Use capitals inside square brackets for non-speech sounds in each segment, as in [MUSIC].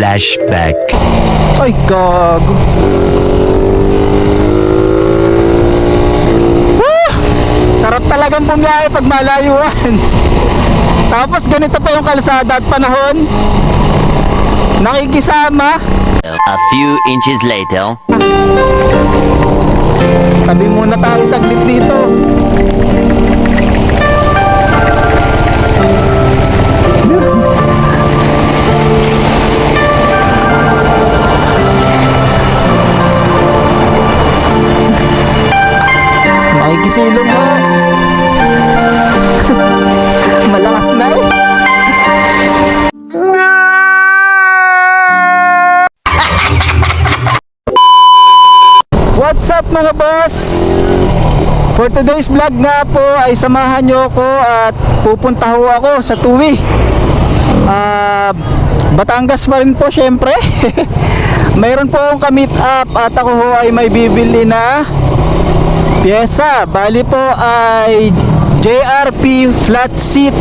Flashback. Ay, gago. Woo! Sarap talagang bumiyahe pag malayuan. [LAUGHS] Tapos ganito pa yung kalsada at panahon. Nakikisama. A few inches later. Tabi muna tayo saglit dito. Boss? For today's vlog nga po ay samahan nyo ako at pupunta ho ako sa Tuwi. Ah, Batangas pa rin po syempre. [LAUGHS] Mayroon po akong kamit up at ako ho ay may bibili na pyesa. Bali po ay JRP flat seat.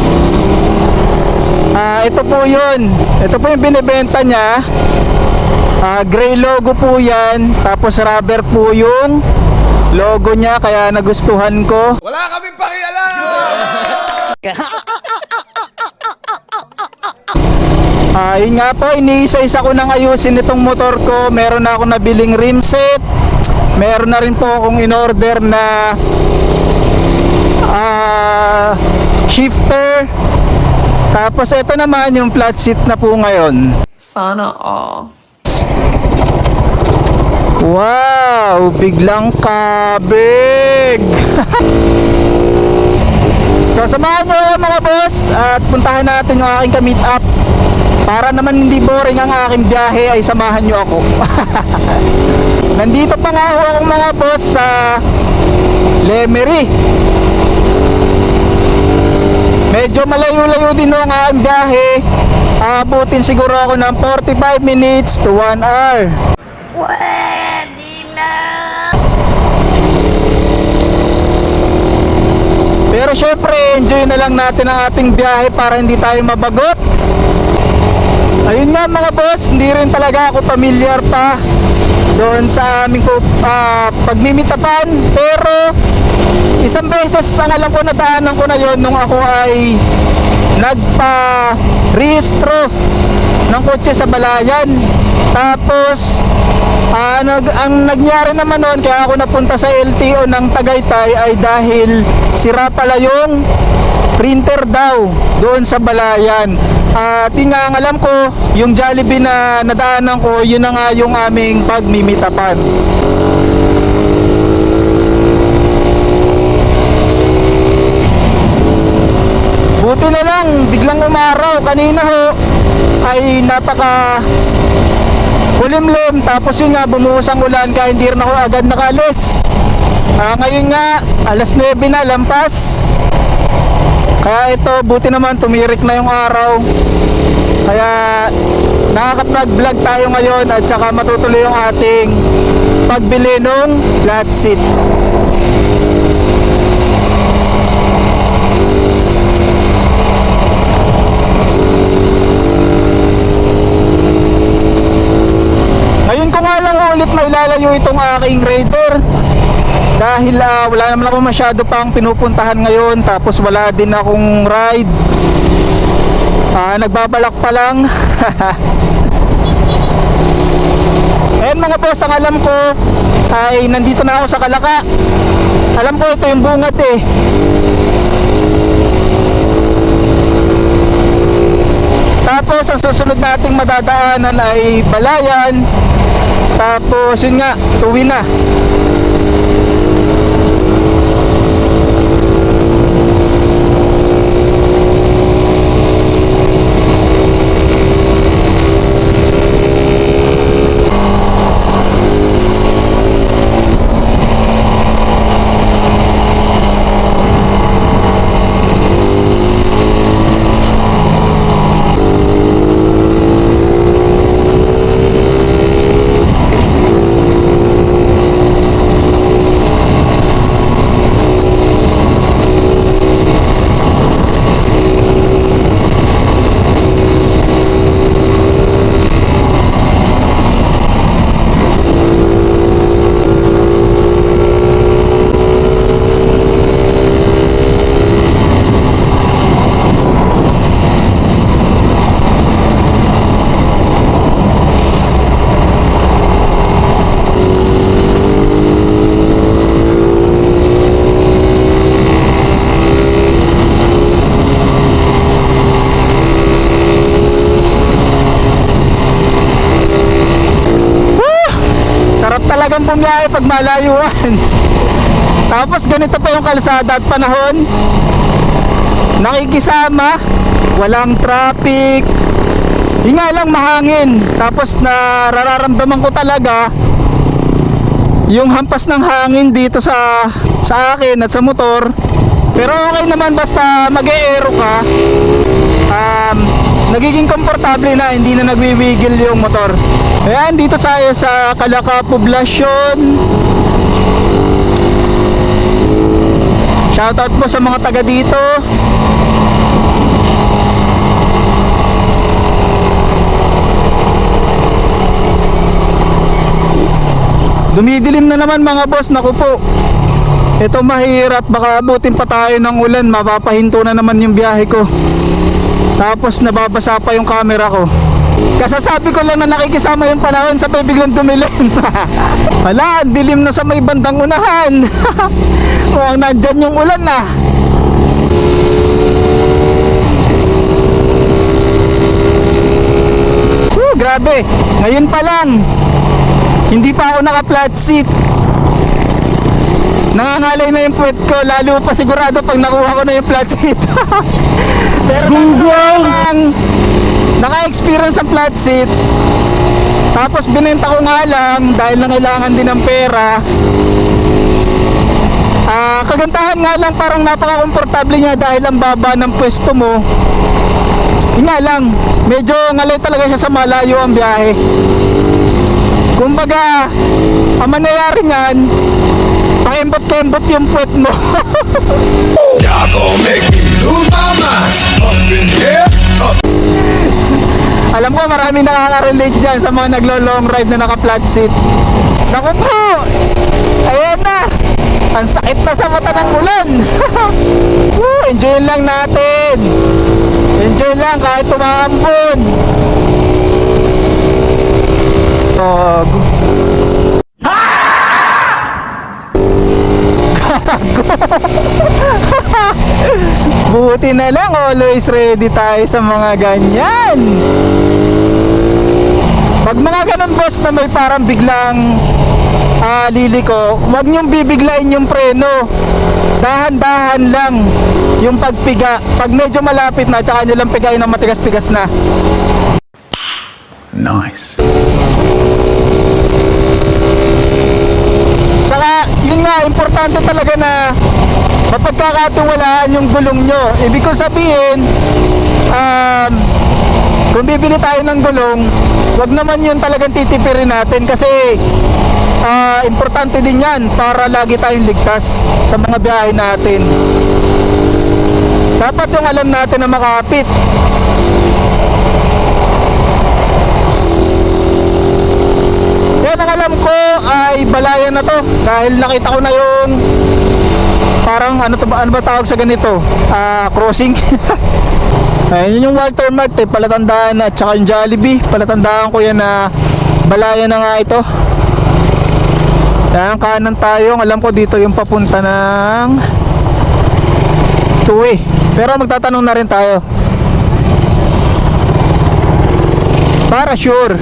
Ah, ito po 'yun. Ito po yung binebenta niya. Ah, gray logo po 'yan, tapos rubber po yung logo niya kaya nagustuhan ko. Wala kaming pakialam! [LAUGHS] Ah, yun nga po, iniisa-isa ko nang ayusin itong motor ko. Meron na ako nabiling rim set. Meron na rin po akong in-order na ah, shifter. Tapos ito naman yung flat seat na po ngayon. Sana all. Wow, biglang kabig. [LAUGHS] so samahan nyo mga boss at puntahan natin yung aking ka-meet up. Para naman hindi boring ang aking biyahe ay samahan nyo ako. [LAUGHS] Nandito pa nga ako mga boss sa Lemery. Medyo malayo-layo din ang aking biyahe. Abutin siguro ako ng 45 minutes to 1 hour. Pero syempre, enjoy na lang natin ang ating biyahe para hindi tayo mabagot. Ayun nga mga boss, hindi rin talaga ako familiar pa doon sa aming ah, pagmimitapan. Pero isang beses ang alam ko nadaanan ko na yon nung ako ay nagpa-rehistro ng kotse sa Balayan. Tapos Ah, nag, ang nangyari naman noon kaya ako napunta sa LTO ng Tagaytay ay dahil sira pala yung printer daw doon sa Balayan. At yun nga alam ko, yung Jollibee na nadaanan ko, yun na nga yung aming pagmimitapan. Buti na lang, biglang umaraw. Kanina ho, ay napaka kulimlim tapos yun nga bumuhos ang ulan kaya hindi rin ako agad nakalis. Ah, ngayon nga alas 9 na lampas. Kaya ito buti naman tumirik na yung araw. Kaya nakaka-vlog vlog tayo ngayon at saka matutuloy yung ating pagbili ng flat seat Ngayon ulit mailalayo itong aking Raider dahil ah, wala naman ako masyado pang pinupuntahan ngayon tapos wala din akong ride. Ah, nagbabalak pa lang. [LAUGHS] Ayan mga boss ang alam ko ay nandito na ako sa Kalaka. Alam ko ito yung bungat eh. Tapos ang susunod nating madadaanan ay Balayan. Tapos yun nga, tuwi na. Bumiyahe pag malayuan. [LAUGHS] Tapos ganito pa yung kalsada at panahon. Nakikisama, walang traffic. Nga lang mahangin. Tapos nararamdaman ko talaga yung hampas ng hangin dito sa sa akin at sa motor. Pero okay naman basta mag-e-aero ka. Um, nagiging komportable na, hindi na nagwiwigil yung motor. Ayan, dito tayo sa Kalaka Poblacion. Shoutout po sa mga taga dito. Dumidilim na naman mga boss, naku po. Ito mahirap, baka abutin pa tayo ng ulan, mapapahinto na naman yung biyahe ko. Tapos nababasa pa yung camera ko. Kasasabi ko lang na nakikisama yung panahon sa biglang dumilim. [LAUGHS] Ang dilim na sa may bandang unahan. [LAUGHS] Mukhang nandyan yung ulan na. Whew, grabe. Ngayon pa lang. Hindi pa ako naka-flat seat. Nangangalay na yung puwet ko, lalo pa sigurado pag nakuha ko na yung flat seat. [LAUGHS] Pero lang, naka-experience ng flat seat. Tapos binenta ko nga lang dahil nangailangan din ng pera. Ah, kagandahan nga lang parang napaka-komportable niya dahil ang baba ng pwesto mo. Yun nga lang, medyo ngalay talaga siya sa malayo ang biyahe. Kumbaga, ang mangyayari niyan, pakembot-kembot yung puwet mo. [LAUGHS] Y'all gon' make me lose my mind. Up in here, up Alam ko marami nakaka-relate dyan sa mga naglo-long ride na naka-flat seat. Naku po! Ayan na! Ang sakit na sa mata ng ulan! [LAUGHS] Woo, enjoy lang natin! Enjoy lang kahit tumaambon! Oh, Buti na lang, always ready tayo sa mga ganyan. Pag mga ganun boss na may parang biglang ah, liliko, huwag niyong bibiglain yung preno. Dahan-dahan lang yung pagpiga. Pag medyo malapit na, tsaka nyo lang pigain ng matigas-tigas na. Nice. Tsaka, yun nga, importante talaga na mapagkakatiwalaan yung gulong nyo. Ibig ko sabihin, um, kung bibili tayo ng gulong, wag naman yun talagang titipirin natin kasi ah, importante din yan para lagi tayong ligtas sa mga biyahe natin. Dapat yung alam natin na makapit. Yan ang alam ko ay balayan na to dahil nakita ko na yung parang ano ba ano ba tawag sa ganito? Ah, crossing. [LAUGHS] Ayun yung Walter Mart eh, palatandaan at saka yung Jollibee, palatandaan ko yan na balayan na nga ito. Yan kanan tayo, alam ko dito yung papunta ng Tuwi. Pero magtatanong na rin tayo. Para sure.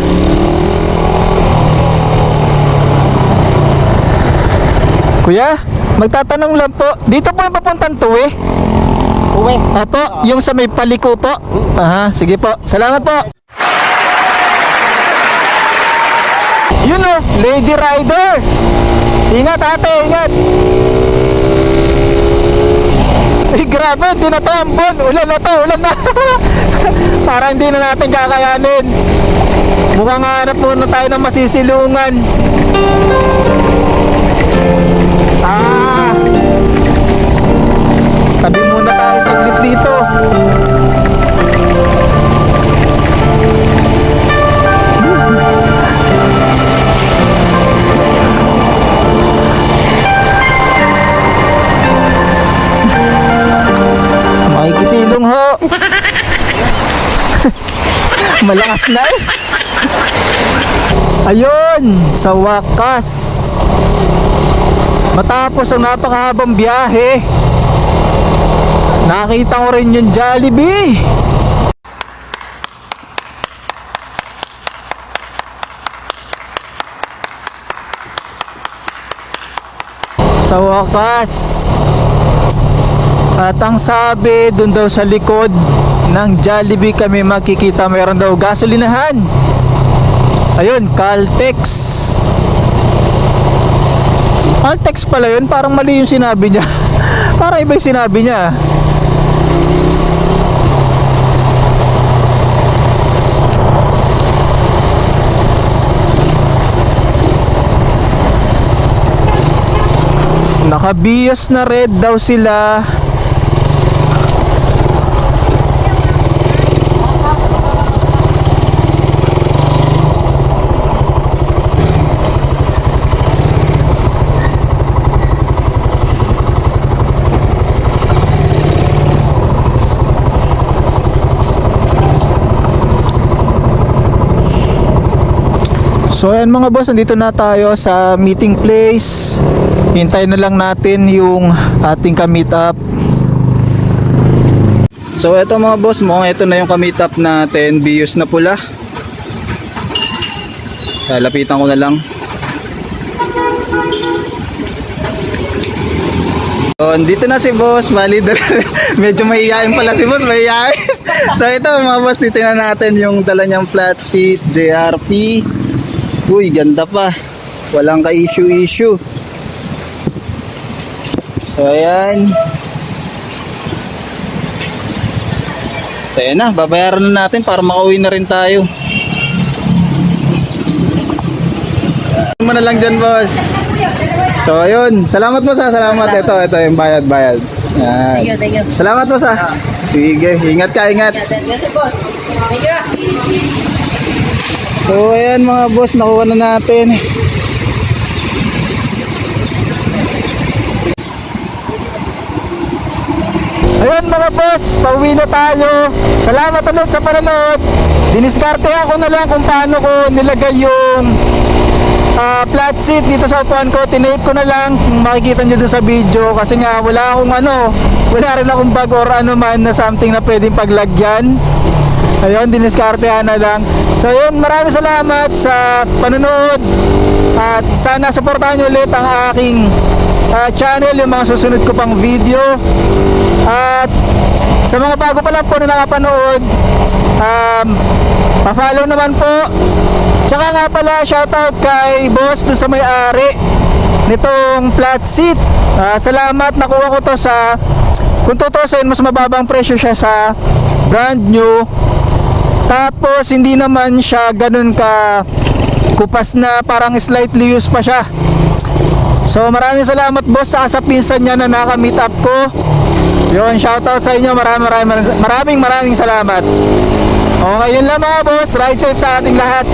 Kuya, magtatanong lang po. Dito po yung papuntang Tuwi. Uwi. Apo, yung sa may paliko po. Aha, sige po. Salamat po. Yun o, Lady Rider. Ingat ate, ingat. Ay, grabe, di na to ambon. Ulan na to, ulan na. [LAUGHS] Parang hindi na natin kakayanin. Mukhang hanap muna tayo ng masisilungan. Ah, tabi muna tayo saglit dito. Makikisilong ho. [LAUGHS] Malakas na eh. Ayun, sa wakas. Matapos ang napakahabang biyahe, nakita ko rin yung Jollibee. Sa wakas. At ang sabi, dun daw sa likod ng Jollibee kami makikita mayroon daw gasolinahan. Ayun, Caltex. Caltex pala yun, parang mali yung sinabi niya. [LAUGHS] parang iba yung sinabi niya. Nakabiyos na red daw sila. So ayan mga boss, nandito na tayo sa meeting place. Hintayin na lang natin yung ating ka-meet. So eto mga boss, mukhang ito na yung ka-meet up natin. Bius na pula. Kaya lapitan ko na lang. So, dito na si boss, mali [LAUGHS] medyo mahihayin pala si boss, mahihayin. [LAUGHS] so ito mga boss, dito na natin yung dala niyang flat seat, JRP. Uy, ganda pa. Walang ka-issue-issue. So, ayan. So, ayan na. Babayaran na natin para makauwi na rin tayo. Mo na lang dyan, boss. So, ayun. Salamat mo sa salamat. Ito, ito yung bayad, bayad. Yan. Thank you, thank you. Salamat mo sa. Sige, ingat ka, ingat. Yes, boss. Thank you. So ayan mga boss, nakuha na natin. Ayun mga boss, pauwi na tayo. Salamat ulit sa panonood. Diniskarte ako na lang kung paano ko nilagay yung ah, flat seat dito sa upuan ko. Tinape ko na lang kung makikita nyo dun sa video. Kasi nga wala akong ano, wala rin akong bag or ano man na something na pwedeng paglagyan. Ayun, diniskartehan na lang. So yun, maraming salamat sa panonood at sana suportahan nyo ulit ang aking ah, channel, yung mga susunod ko pang video. At sa mga bago pa lang po na nakapanood, um, pa-follow naman po. Tsaka nga pala, shoutout kay boss doon sa may-ari nitong flat seat. Ah, salamat, nakuha ko to sa, kung tutusin, mas mababang presyo siya sa brand new tapos hindi naman siya ganun ka kupas na parang slightly used pa siya. So maraming salamat boss sa sa pinsan niya na naka-meet up ko. Yun, shoutout sa inyo. Maraming maraming maraming maraming salamat. Okay, yun lang mga boss. Ride safe sa ating lahat.